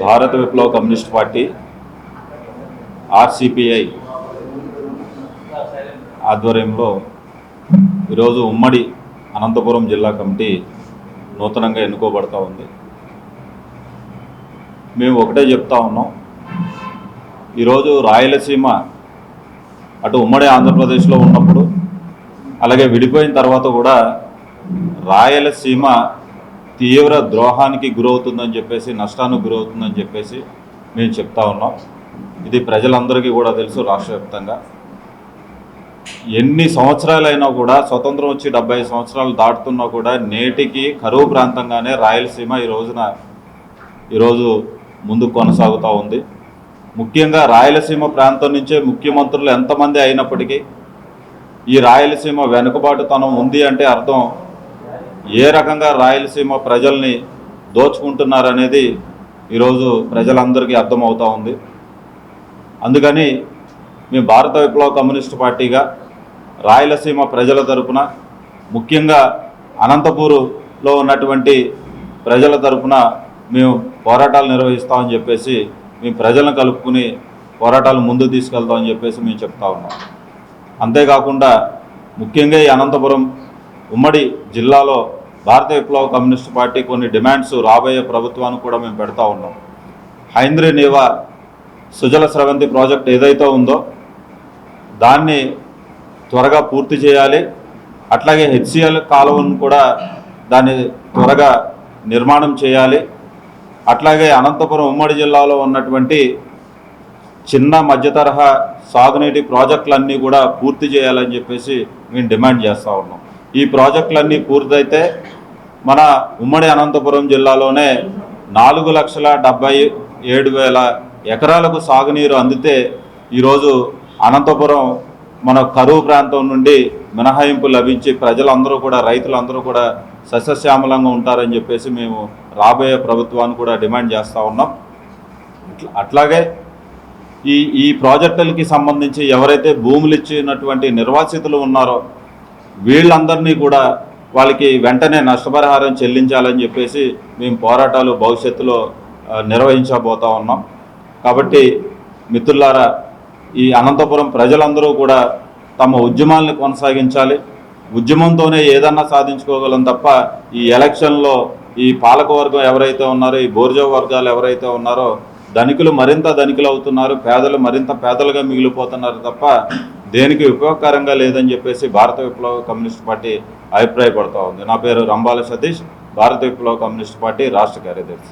భారత విప్లవ communist party ఆర్సిపిఐ ఆధ్వర్యంలో ఈరోజు ఉమ్మడి అనంతపురం జిల్లా కమిటీ నూతనంగా ఎన్నుకోబడతా ఉంది. మేము ఒకటే చెప్తా ఉన్నాం. ఈరోజు రాయలసీమ అటు ఉమ్మడి ఆంధ్రప్రదేశ్లో ఉన్నప్పుడు అలాగే విడిపోయిన తర్వాత కూడా రాయలసీమ తీవ్ర ద్రోహానికి గురవుతుందని చెప్పేసి నష్టానికి గురవుతుందని చెప్పేసి మేము చెప్తా ఉన్నాం. ఇది ప్రజలందరికీ కూడా తెలుసు రాష్ట్ర వ్యాప్తంగా. ఎన్ని సంవత్సరాలైనా కూడా స్వతంత్రం వచ్చి డెబ్బై సంవత్సరాలు దాటుతున్నా కూడా నేటికి కరువు ప్రాంతంగానే రాయలసీమ ఈ రోజున ఈరోజు ముందుకు కొనసాగుతూ ఉంది. ముఖ్యంగా రాయలసీమ ప్రాంతం నుంచే ముఖ్యమంత్రులు ఎంతమంది అయినప్పటికీ ఈ రాయలసీమ వెనుకబాటుతనం ఉంది అంటే అర్థం ఏ రకంగా రాయలసీమ ప్రజల్ని దోచుకుంటున్నారనేది ఈరోజు ప్రజలందరికీ అర్థమవుతూ ఉంది. అందుకని మేము భారత విప్లవ కమ్యూనిస్ట్ పార్టీగా రాయలసీమ ప్రజల తరపున ముఖ్యంగా అనంతపూరులో ఉన్నటువంటి ప్రజల తరపున మేము పోరాటాలు నిర్వహిస్తామని చెప్పేసి మేము ప్రజలను కలుపుకుని పోరాటాలు ముందుకు తీసుకెళ్తామని చెప్పేసి మేము చెప్తా ఉన్నాం. అంతేకాకుండా ముఖ్యంగా ఈ అనంతపురం ఉమ్మడి జిల్లాలో భారత విప్లవ కమ్యూనిస్ట్ పార్టీ కొన్ని డిమాండ్స్ రాబోయే ప్రభుత్వానికి కూడా మేము పెడతా ఉన్నాం. హైంద్రీ నేవా సుజల స్రవంతి ప్రాజెక్ట్ ఏదైతే ఉందో దాన్ని త్వరగా పూర్తి చేయాలి. అట్లాగే హెచ్సిఎల్ కాలువను కూడా దాన్ని త్వరగా నిర్మాణం చేయాలి. అట్లాగే అనంతపురం ఉమ్మడి జిల్లాలో ఉన్నటువంటి చిన్న మధ్య తరహా సాగునీటి ప్రాజెక్టులన్నీ కూడా పూర్తి చేయాలని చెప్పేసి మేము డిమాండ్ చేస్తూ ఉన్నాం. ఈ ప్రాజెక్టులన్నీ పూర్తయితే మన ఉమ్మడి అనంతపురం జిల్లాలోనే నాలుగు లక్షల డెబ్బై ఏడు వేల ఎకరాలకు సాగునీరు అందితే ఈరోజు అనంతపురం మన కరువు ప్రాంతం నుండి మినహాయింపు లభించి ప్రజలందరూ కూడా రైతులందరూ కూడా సస్యశ్యామలంగా ఉంటారని చెప్పేసి మేము రాబోయే ప్రభుత్వాన్ని కూడా డిమాండ్ చేస్తూ ఉన్నాం. అట్లా- అట్లాగే ఈ ఈ ప్రాజెక్టులకి సంబంధించి ఎవరైతే భూములు ఇచ్చినటువంటి నిర్వాసితులు ఉన్నారో వీళ్ళందరినీ కూడా వాళ్ళకి వెంటనే నష్టపరిహారం చెల్లించాలని చెప్పేసి మేము పోరాటాలు భవిష్యత్తులో ఆ, నిర్వహించబోతా ఉన్నాం. కాబట్టి మిత్రులారా ఈ అనంతపురం ప్రజలందరూ కూడా తమ ఉద్యమాల్ని కొనసాగించాలి. ఉద్యమంతోనే ఏదన్నా సాధించుకోగలం తప్ప ఈ ఎలక్షన్లో ఈ పాలకవర్గం ఎవరైతే ఉన్నారో ఈ బోర్జో వర్గాలు ఎవరైతే ఉన్నారో ధనికులు మరింత ధనికులు అవుతున్నారు పేదలు మరింత పేదలుగా మిగిలిపోతున్నారు తప్ప దేనికి ఉపయోగకరంగా లేదని చెప్పేసి భారత విప్లవ కమ్యూనిస్ట్ పార్టీ అభిప్రాయపడుతూ ఉంది. నా పేరు రంబాల సతీష్ భారత విప్లవ కమ్యూనిస్ట్ పార్టీ రాష్ట్ర కార్యదర్శి.